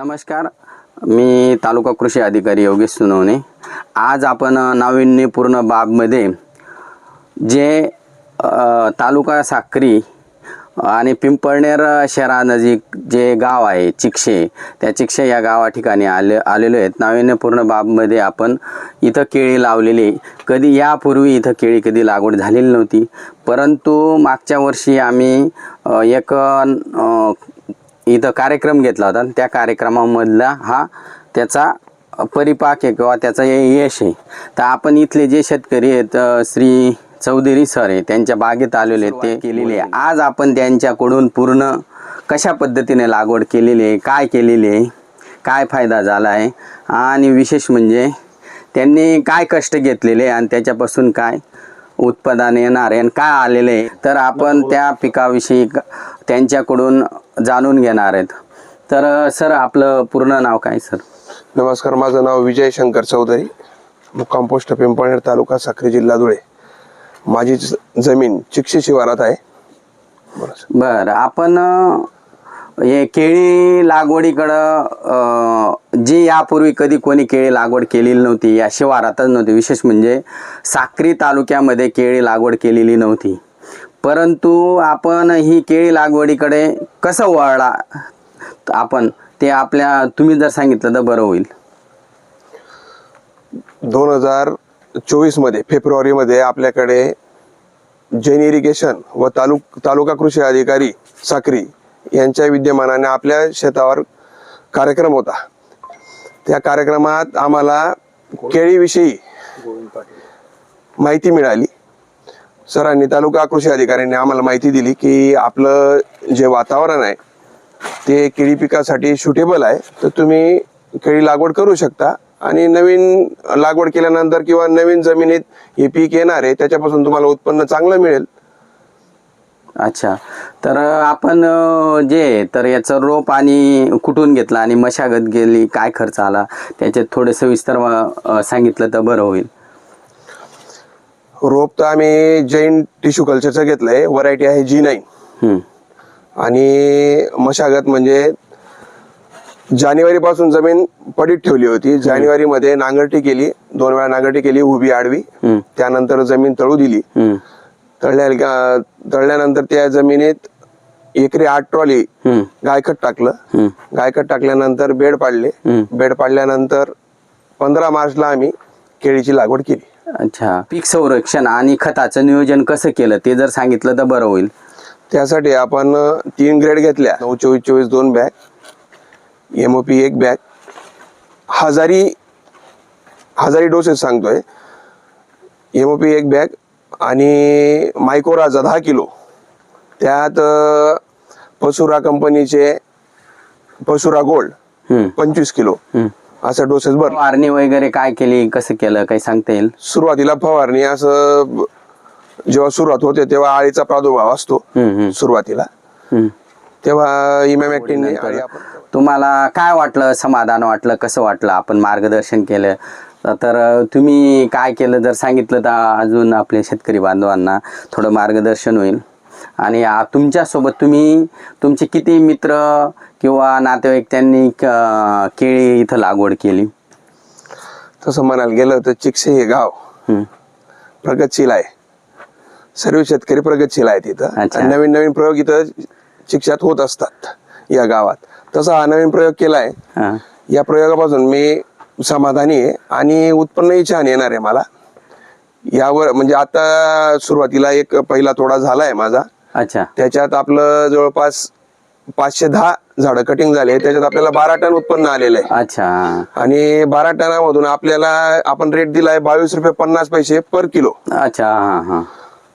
नमस्कार. मी तालुका कृषी अधिकारी योगेश सुनवणे. आज आपण नाविन्यपूर्ण बाबमध्ये जे तालुका साक्री आणि पिंपळनेर शहरानजीक जे गाव आहे चिक्षे त्या चिक्षे या गावा ठिकाणी आले आलेलो आहेत. नाविन्यपूर्ण बाबमध्ये आपण इथं केळी लावलेली. कधी यापूर्वी इथं केळी कधी लागवड झालेली नव्हती. परंतु मागच्या वर्षी आम्ही एक इथं कार्यक्रम घेतला होता. आणि त्या कार्यक्रमामधला हा त्याचा परिपाक आहे किंवा त्याचं हे यश आहे. तर आपण इथले जे शेतकरी आहेत श्री चौधरी सर आहे त्यांच्या बागेत आलेले आहेत ते केलेले आहे. आज आपण त्यांच्याकडून पूर्ण कशा पद्धतीने लागवड केलेली आहे काय केलेली आहे काय फायदा झाला आहे आणि विशेष म्हणजे त्यांनी काय कष्ट घेतलेले आणि त्याच्यापासून काय उत्पादन येणार आहे आणि काय आलेले आहे. तर आपण त्या पिकाविषयी त्यांच्याकडून जाणून घेणार आहेत. तर सर आपलं पूर्ण नाव काय सर? नमस्कार माझं नाव विजय शंकर चौधरी मुक्काम पोस्ट पिंपळनेर तालुका साक्री जिल्हा धुळे. माझी जमीन चिक्षी शिवारात आहे. बरं आपण हे केळी लागवडीकडं जी यापूर्वी कधी कोणी केळी लागवड केलेली नव्हती या शिवारातच नव्हती. विशेष म्हणजे साक्री तालुक्यामध्ये केळी लागवड केलेली नव्हती. परंतु आपण ही केळी लागवडीकडे कसं वळला? आपण ते आपल्या तुम्ही जर सांगितलं तर बरं होईल. दोन हजार चोवीसमध्ये फेब्रुवारीमध्ये आपल्याकडे जैन इरिगेशन व तालुक तालुका कृषी अधिकारी साक्री यांच्या विद्यमानाने आपल्या शेतावर कार्यक्रम होता. त्या कार्यक्रमात आम्हाला केळीविषयी माहिती मिळाली. सरांनी तालुका कृषी अधिकाऱ्यांनी आम्हाला माहिती दिली की आपलं जे वातावरण आहे ते केळी पिकासाठी सुटेबल आहे. तर तुम्ही केळी लागवड करू शकता आणि नवीन लागवड केल्यानंतर किंवा नवीन जमिनीत हे पीक येणार आहे त्याच्यापासून तुम्हाला उत्पन्न चांगलं मिळेल. अच्छा. तर आपण जे तर याचं रोप आणि कुठून घेतलं आणि मशागत गेली काय खर्च आला त्याच्यात थोडं सविस्तर सांगितलं तर बरं होईल. रोप तर आम्ही जैन टिश्यू कल्चरचं घेतलंय व्हरायटी आहे जी नाईन. आणि मशागत म्हणजे जानेवारी पासून जमीन पडीत ठेवली होती जानेवारी मध्ये नांगरटी केली दोन वेळा नांगरटी केली उभी आडवी. त्यानंतर जमीन तळू दिली. तळल्या तळल्यानंतर त्या जमिनीत एकरी आठ ट्रॉली. गायखत टाकलं. गायखत टाकल्यानंतर बेड पाडले. बेड पाडल्यानंतर पंधरा मार्चला आम्ही केळीची लागवड केली अच्छा. पीक संरक्षण आणि खताचं नियोजन कसं केलं? ते जर सांगितलं तर बरं होईल. त्यासाठी आपण तीन ग्रेड घेतल्या. नऊ चोवीस चोवीस दोन बॅग एम ओ पी एक बॅग हजारी हजारी डोसेस सांगतोय. एम ओ पी एक बॅग आणि मायकोराचा दहा किलो. त्यात अ, पसुरा कंपनीचे पसुरा गोल्ड. पंचवीस किलो. असं डोसेस भर. फवारणी वगैरे काय केली? कसं केलं? काही सांगता येईल? सुरुवातीला फवारणी असं जेव्हा सुरुवात होते तेव्हा आळीचा प्रादुर्भाव असतो. सुरुवातीला. तेव्हा इमॅमॅक्टिनने आळी आपण तुम्हाला काय वाटलं? समाधान वाटलं? कसं वाटलं? आपण मार्गदर्शन केलं. तर तुम्ही काय केलं? जर सांगितलं तर अजून आपल्या शेतकरी बांधवांना थोडं मार्गदर्शन होईल. आणि तुमच्यासोबत तुम्ही तुमचे किती मित्र किंवा नातेवाईक त्यांनी केळी इथं लागवड केली? तसं म्हणायला गेलं तर चिकसे हे गाव. प्रगतशील आहे. सर्व शेतकरी प्रगतशील आहेत इथं. नवीन नवीन प्रयोग इथं शिक्षात होत असतात या गावात. तसा हा नवीन प्रयोग केलाय. या प्रयोगापासून मी समाधानी आहे आणि उत्पन्नही छान येणार आहे मला. यावर म्हणजे आता सुरुवातीला एक पहिला तोडा झालाय माझा. अच्छा. त्याच्यात आपलं जवळपास पाचशे दहा झाडं कटिंग झाले त्याच्यात आपल्याला बारा टन उत्पन्न आलेलं आहे. अच्छा. आणि बारा टनामधून आपल्याला आपण रेट दिलाय बावीस रुपये पन्नास पैसे पर किलो अच्छा हां हां.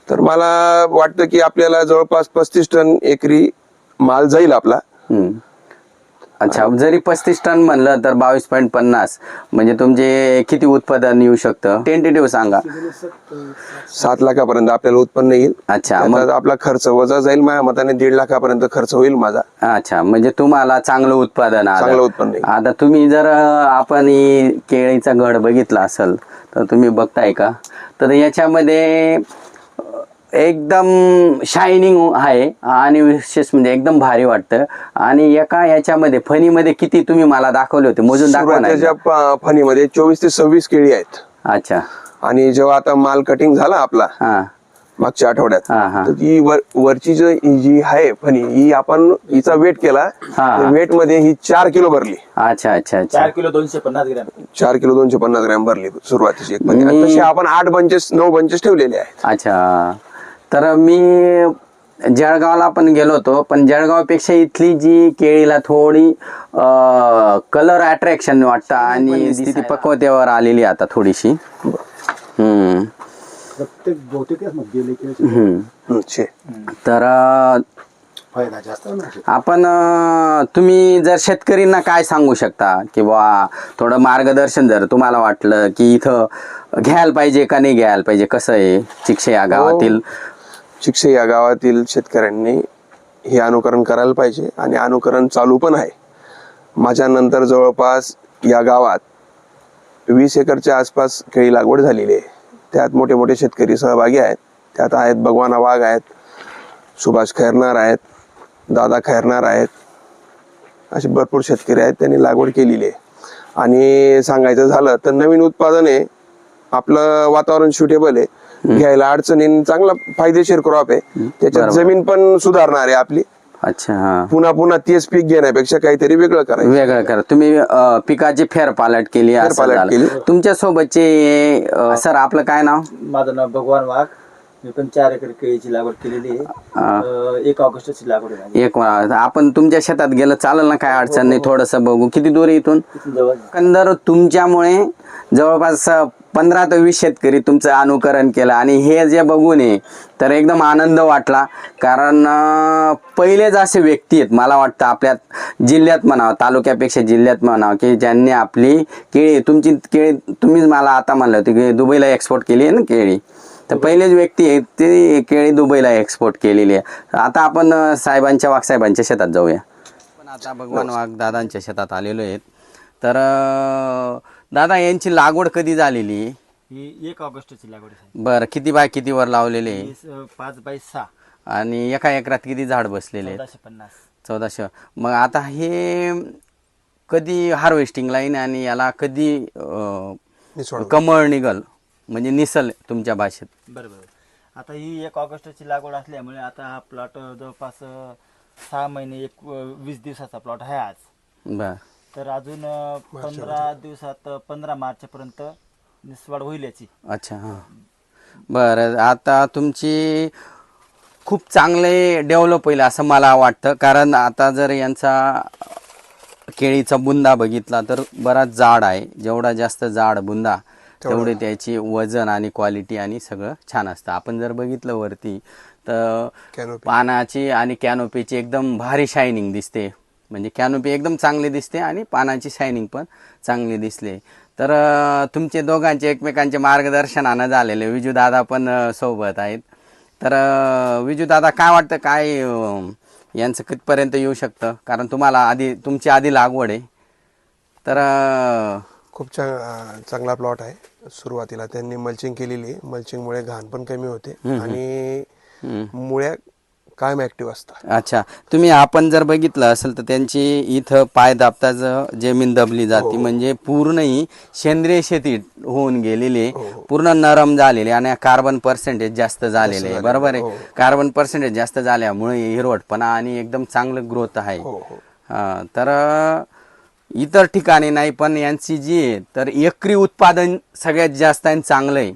तर मला वाटतं की आपल्याला जवळपास पस्तीस टन एकरी माल जाईल आपला. हं. अच्छा जरी पस्तीस टन म्हणलं तर बावीस पॉईंट पन्नास. म्हणजे तुमचे किती उत्पादन येऊ शकतं? टेंटेटिव्ह सांगा. सात लाखापर्यंत आपल्याला उत्पन्न येईल. अच्छा मग? आपला खर्च वजा जाईल माझ्या मताने दीड लाखापर्यंत खर्च होईल माझा. अच्छा म्हणजे तुम्हाला चांगलं उत्पादन आलं. चांगलं उत्पन्न येईल. आता तुम्ही जर अं, आपण ही केळीचा घड बघितला असेल तर तुम्ही बघताय का? तर याच्यामध्ये एकदम शायनिंग आहे. आणि विशेष म्हणजे एकदम भारी वाटतं. आणि एका याच्यामध्ये फणीमध्ये किती तुम्ही मला दाखवले होते? मोजून दाखवा फणीमध्ये चोवीस ते सव्वीस केळी आहेत. अच्छा. आणि जेव्हा आता माल कटिंग झाला आपला हा. मागच्या आठवड्यात हा, हा. तर ती वर, वरची जी ही जी आहे फणी ही आपण हिचा वेट केला. हा. वेटमध्ये ही चार किलो भरली. अच्छा अच्छा अच्छा. चार किलो दोनशे पन्नास ग्रॅम. चार किलो दोनशे पन्नास ग्रॅम भरली सुरुवातीची एक तसे आपण आठ बंचेस नऊ बंचेस ठेवलेले आहेत. अच्छा. तर मी जळगावला पण गेलो होतो पण जळगावपेक्षा इथली जी केळीला थोडी कलर अट्रॅक्शन वाटतं आणि स्थिती पक्वतेवर आलेली आता थोडीशी. हम्म. प्रत्येक. तर आपण तुम्ही जर शेतकरींना काय सांगू शकता? किंवा थोडं मार्गदर्शन जर तुम्हाला वाटलं की इथं घ्यायला पाहिजे का नाही घ्यायला पाहिजे? कसं आहे? चिक्षे या गावातील शिक्षे या गावातील शेतकऱ्यांनी हे अनुकरण करायला पाहिजे आणि अनुकरण चालू पण आहे. माझ्यानंतर जवळपास या गावात वीस एकरच्या आसपास केळी लागवड झालेली आहे. त्यात मोठे मोठे शेतकरी सहभागी आहेत. त्यात आहेत भगवाना वाघ आहेत सुभाष खैरनार आहेत दादा खैरनार आहेत. असे भरपूर शेतकरी आहेत त्यांनी लागवड केलेली आहे. आणि सांगायचं झालं तर नवीन उत्पादन आहे. आपलं वातावरण सुटेबल आहे. घ्यायला अडचणी चांगला फायदेशीर क्रॉप आहे. त्याच्यात. जमीन पण सुधारणार आहे आपली. अच्छा हा. पुन्हा पुन्हा तेच पीक घेण्यापेक्षा काहीतरी वेगळं करायचं. वेगळं करा. तुम्ही अं, पिकाची फेरपालट केली असं फेरपालट झालं. केली. तुमच्या सोबतचे अं, सर आपलं काय नाव? माझं नाव भगवान वाघ. मी पण चार एकर केळीची लागवड केलेली आहे. हा. अं, एक ऑगस्टची लागवड आहे माझी. एक वेळा आपण तुमच्या शेतात गेलं चालेल ना काय अडचण नाही थोडस बघू. किती दूर आहे इथून? इथून जवळ एकंदर तुमच्यामुळे जवळपास पंधरा ते वीस शेतकरी तुमचं अनुकरण केलं आणि हे जे बघून आहे तर एकदम आनंद वाटला. कारण पहिलेच असे व्यक्ती आहेत मला वाटतं आपल्या जिल्ह्यात म्हणावं तालुक्यापेक्षा जिल्ह्यात म्हणावं की ज्यांनी आपली केळी तुमची केळी तुम्हीच मला आता म्हणलं होतं की दुबईला एक्सपोर्ट केली आहे ना केळी. तर पहिलेच व्यक्ती आहे ते केळी दुबईला एक्सपोर्ट केलेली आहे. आता आपण साहेबांच्या वाघसाहेबांच्या शेतात जाऊया. पण आता भगवान वाघ दादांच्या शेतात आलेलो आहेत. तर दादा यांची लागवड कधी झालेली? ही एक ऑगस्टची लागवड आहे बरं किती बाय कितीवर लावलेले? ही स- पाच बाय सहा. आणि एका एकरात किती झाड बसलेले आहेत? चौदाशे पन्नास. चौदाशे. मग आता हे कधी हार्वेस्टिंगला येईन आणि याला कधी अं, निसवड. कमळ निघल? म्हणजे निसल तुमच्या भाषेत. बरं बरं आता ही एक ऑगस्टची लागवड असल्यामुळे आता हा प्लॉट जवळपास अं, सहा महिने एक अं, वीस दिवसाचा प्लॉट आहे आज. बर. तर अजून पंधरा दिवसात पंधरा मार्चपर्यंत निसवाड होईल याची. अच्छा हां. बरं आता तुमची खूप चांगले डेव्हलप होईल असं मला वाटतं. कारण आता जर यांचा केळीचा बुंदा बघितला तर बराच जाड आहे. जेवढा जास्त जाड बुंदा तेवढे. त्याची वजन आणि क्वालिटी आणि सगळं छान असतं. आपण जर बघितलं वरती तर. पानाची आणि कॅनोपीची एकदम भारी शायनिंग दिसते. म्हणजे कॅनोपी एकदम चांगली दिसते आणि पानाची शायनिंग पण चांगली दिसले. तर तुमचे दोघांचे एकमेकांचे मार्गदर्शनानं झालेले विजू दादा पण सोबत आहेत. तर विजू दादा काय वाटतं काय यांचं कितपर्यंत येऊ शकतं? कारण तुम्हाला आधी तुमची आधी लागवड आहे. तर खूप चा- चांगला प्लॉट आहे सुरुवातीला. त्यांनी मल्चिंग केलेली आहे. मल्चिंगमुळे घाण पण कमी होते. आणि मुळ्या कायम ऍक्टिव्ह असतात. अच्छा. तुम्ही आपण जर बघितलं असेल तर त्यांची इथं पाय दाबताच जमीन दबली जाते. म्हणजे पूर्ण ही सेंद्रिय शेती होऊन गेलेली आहे. पूर्ण नरम झालेली आणि कार्बन पर्सेंटेज जास्त झालेले आहे. बरोबर आहे? कार्बन पर्सेंटेज जास्त झाल्यामुळे हिरवटपणा आणि एकदम चांगलं ग्रोथ आहे. हो हो. हा, तर इतर ठिकाणी नाही पण यांची जी आहे तर एकरी उत्पादन सगळ्यात जास्त आणि चांगलं आहे.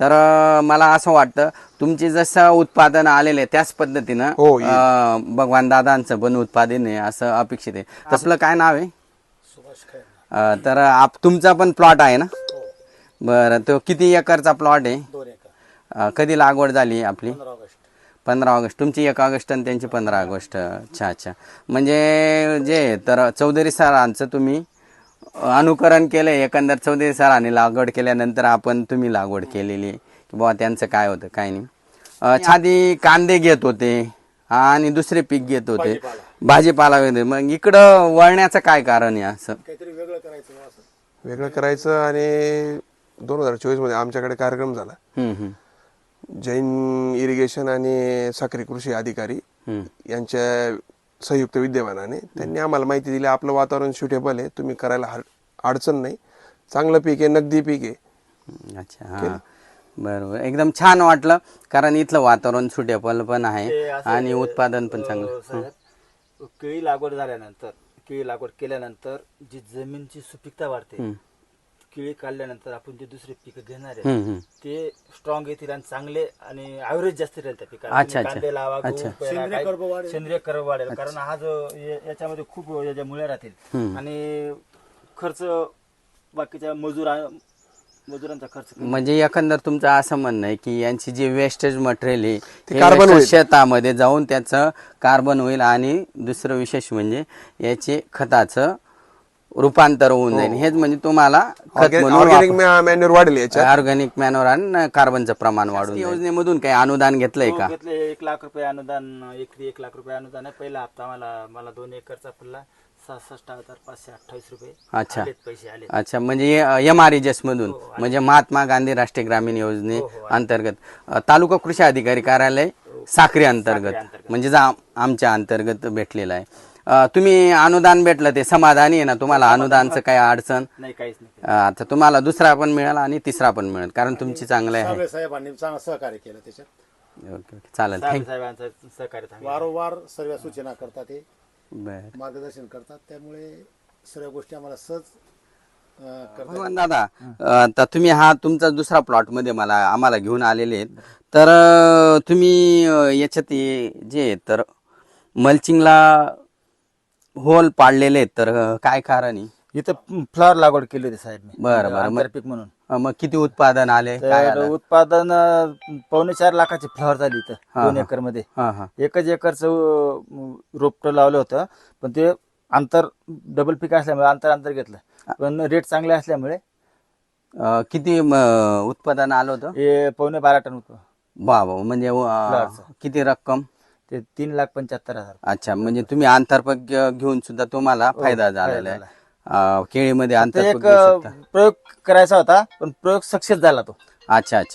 तर मला असं वाटतं तुमचे जसं उत्पादन आलेलं आहे त्याच पद्धतीनं हो, येईल. अ, भगवान दादांचं पण उत्पादन आहे असं अपेक्षित आहे. तसलं काय नाव आहे? अ, तर आप तुमचा पण प्लॉट आहे ना? बरं तो किती एकरचा प्लॉट आहे? अ, कधी लागवड झाली आपली? पंधरा ऑगस्ट. तुमची एक ऑगस्ट आणि त्यांची पंधरा ऑगस्ट. अच्छा अच्छा. म्हणजे जे तर चौधरी सरांचं तुम्ही अनुकरण केलं एकंदर चौधरी सरांनी लागवड केल्यानंतर आपण तुम्ही लागवड केलेली. आहे की बाबा त्यांचं काय होतं काय नाही. आधी कांदे घेत होते आणि दुसरे पीक घेत होते. भाजीपाला. वगैरे. मग इकडं वळण्याचं काय कारण आहे असं? काहीतरी वेगळं करायचं ना असं. वेगळं करायचं आणि दोन हजार चोवीसमध्ये आमच्याकडे कार्यक्रम झाला. जैन इरिगेशन आणि साखरी कृषी अधिकारी. यांच्या संयुक्त विद्यमानाने. त्यांनी आम्हाला माहिती दिली आपलं वातावरण सुटेबल आहे तुम्ही करायला हर- अडचण नाही. चांगलं पीक आहे नगदी पीक आहे. अच्छा हा. बरोबर. एकदम छान वाटलं कारण इथलं वातावरण सुटेबल पण आहे आणि उत्पादन पण चांगलं. केळी लागवड झाल्यानंतर केळी लागवड केल्यानंतर जी जमीनची सुपीकता वाढते. केळी काढल्यानंतर आपण जे दुसरे पीक घेणार आहे. ते स्ट्रॉंग येतील आणि चांगले आणि ऍव्हरेज जास्त राहील त्या पिकाला अच्छा, अच्छा. कांदे लावा गहू अच्छा. पेरा, काय- सेंद्रिय कर्ब वाढेल कारण हा जो या- याच्यामध्ये खूप याच्या मुळे राहतील आणि खर्च बाकीच्या मजुरा मजुरांचा खर्च कमी. म्हणजे एकंदर तुमचं असं म्हणणं आहे की यांची जी वेस्टेज मटेरियल आहे ते हे होईल. शेतामध्ये जाऊन त्याचं कार्बन होईल आणि दुसरं विशेष म्हणजे याचे खताचं रूपांतर होऊन जाईल. हेच म्हणजे तुम्हाला खत ऑर्गॅनिक मॅन्युअर वाढेल याच्यात. ऑर्गॅनिक आणि कार्बनचं प्रमाण वाढून जाईल. योजनेमधून काही अनुदान घेतलंय का? हो, घेतले एक लाख रुपये अनुदान एकरी एक लाख रुपये अनुदान आहे. पहिला हप्ता मला मला दोन एकरचा पडला. सहासष्ट हजार पाचशे अठ्ठावीस रुपये. अच्छा. आलेत पैसे आले अच्छा म्हणजे एम आर मधून म्हणजे महात्मा गांधी राष्ट्रीय ग्रामीण योजने हो, हो, अंतर्गत अ, तालुका कृषी अधिकारी कार्यालय साखरी अंतर्गत अंतर्गत. म्हणजे जा- आमच्या अंतर्गत भेटलेलं आहे. अ, तुम्ही अनुदान भेटलं ते समाधानी आहे ना? तुम्हाला अनुदानचं काही अडचण? नाही काहीच नाही. अ, आता तुम्हाला दुसरा पण मिळेल आणि तिसरा पण मिळेल कारण तुमची चांगलं आहे. साबळे साहेबांनी चांगलं सहकार्य केलं त्याच्यात. Okay okay. चालेल. साहेब थँक साहेबांचं सहकार्य थांबेल. वारंवार सर्व सूचना करतात ते. बरं. मार्गदर्शन करतात. त्यामुळे सर्व गोष्टी आम्हाला सहज अं, करता भगवान दादा आता तुम्ही हा तुमचा दुसरा प्लॉटमध्ये मला आम्हाला घेऊन आलेले आहेत. तर अं, तुम्ही अं, याच्यात हे जे आहे तर मल्चिंगला होल पाडलेले आहेत तर काय कारण आहे? इथं फ्लॉवर लागवड केली होती साहेब मी बरं, बरं. पीक म्हणून. अं, मग किती उत्पादन आले? काय तर आलं? उत्पादन अं, पावणे चार लाखाची फ्लॉवर झाली इथं हा, दोन हा. एकरमध्ये हा हा. एकच एकरचं रोपट लावलं होतं पण ते अंतर डबल पीक असल्यामुळे अंतर अंतर घेतलं. पण रेट चांगले असल्यामुळे अं, किती म, उत्पादन आलं होतं? हे पावणे बारा टन होतं. वा वा म्हणजे अं. किती रक्कम? ते तीन लाख पंच्याहत्तर हजार. अच्छा म्हणजे तुम्ही आंतरपक घेऊन सुद्धा तुम्हाला फायदा हो, फायदा झालेला आहे. अं, केळीमध्ये आंतरपक एक घेऊ शकता. अं, प्रयोग करायचा होता पण प्रयोग सक्सेस झाला तो. अच्छा अच्छा.